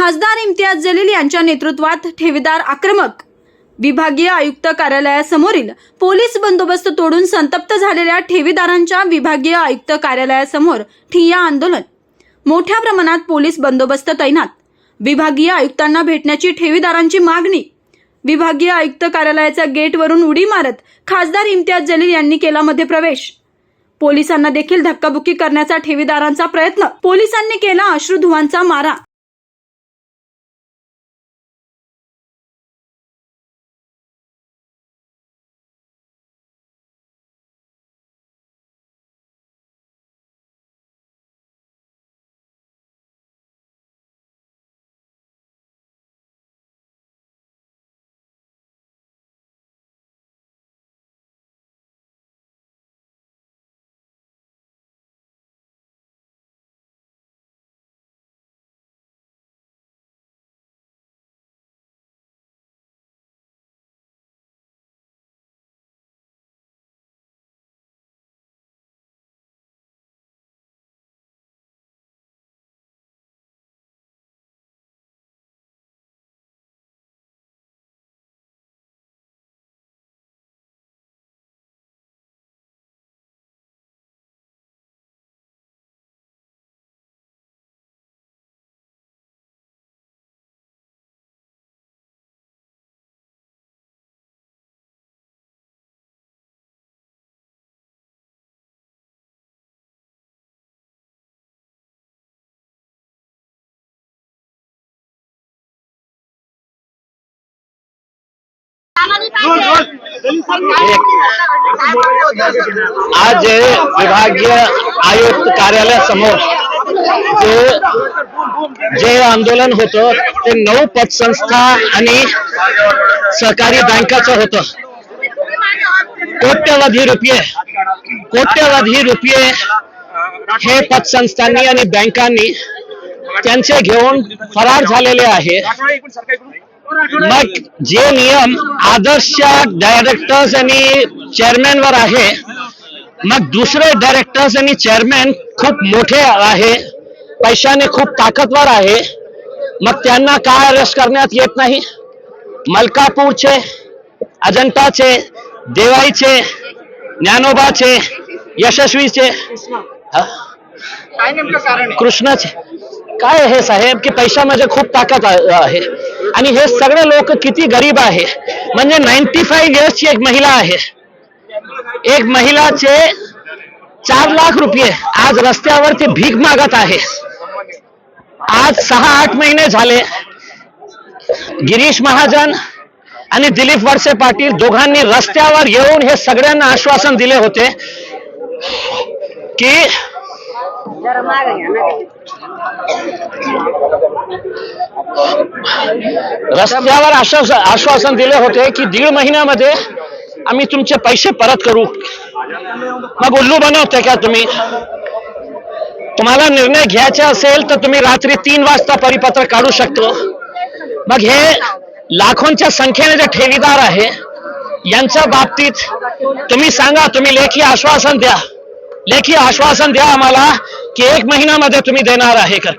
खासदार इम्तियाज जलील यांच्या नेतृत्वात ठेवीदार आक्रमक. विभागीय आयुक्त कार्यालयासमोरील पोलीस बंदोबस्त तोडून संतप्त झालेल्या ठेवीदारांच्या विभागीय आयुक्त कार्यालयासमोर ठिय्या आंदोलन. मोठ्या प्रमाणात पोलीस बंदोबस्त तैनात. विभागीय आयुक्तांना भेटण्याची ठेवीदारांची मागणी. विभागीय आयुक्त कार्यालयाच्या गेटवरून उडी मारत खासदार इम्तियाज जलील यांनी केला मध्ये प्रवेश. पोलिसांना देखील धक्काबुक्की करण्याचा ठेवीदारांचा प्रयत्न. पोलिसांनी केला अश्रुधुवांचा मारा. आज विभागीय आयुक्त कार्यालयासमोर जे जे आंदोलन होतं ते नऊ पतसंस्था आणि सहकारी बँकाचं होतं. कोट्यवधी रुपये कोट्यवधी रुपये हे पतसंस्थांनी आणि बँकांनी त्यांचे घेऊन फरार झालेले आहे. मग जे नियम आदर्श डायरेक्टर्स आणि चेअरमॅन वर आहे मग दुसरे डायरेक्टर्स आणि चेअरमॅन खूप मोठे आहे पैशाने खूप ताकदवर आहे मग त्यांना काय अरेस्ट करण्यात येत नाही मलकापूरचे अजंताचे देवाईचे ज्ञानोबाचे यशस्वीचे हा? काय नेमकं कारण आहे? कृष्णाचे. काय हे साहेब? की पैशामध्ये खूप ताकद आहे. आणि हे सगळे लोक किती गरीब आहे. म्हणजे नाईन्टी फाईव्ह इयर्सची एक महिला आहे. एक महिलाचे चार लाख रुपये आज रस्त्यावरती भीक मागत आहे. आज सहा आठ महिने झाले. गिरीश महाजन आणि दिलीप वळसे पाटील दोघांनी रस्त्यावर येऊन हे सगळ्यांना आश्वासन दिले होते की रस्त्यावर आश्वासन आश्वासन दिले होते की दीड महिन्यामध्ये आम्ही तुमचे पैसे परत करू. मग उल्लू बनवते का तुम्ही? तुम्हाला निर्णय घ्यायचा असेल तर तुम्ही रात्री तीन वाजता परिपत्र काढू शकतो. मग हे लाखोंच्या संख्येने जे ठेवीदार आहे यांच्या बाबतीत तुम्ही सांगा तुम्ही लेखी आश्वासन द्या. लेखी आश्वासन द्या आम्हाला. की एक महिन्यामध्ये तुम्ही देणार आहे का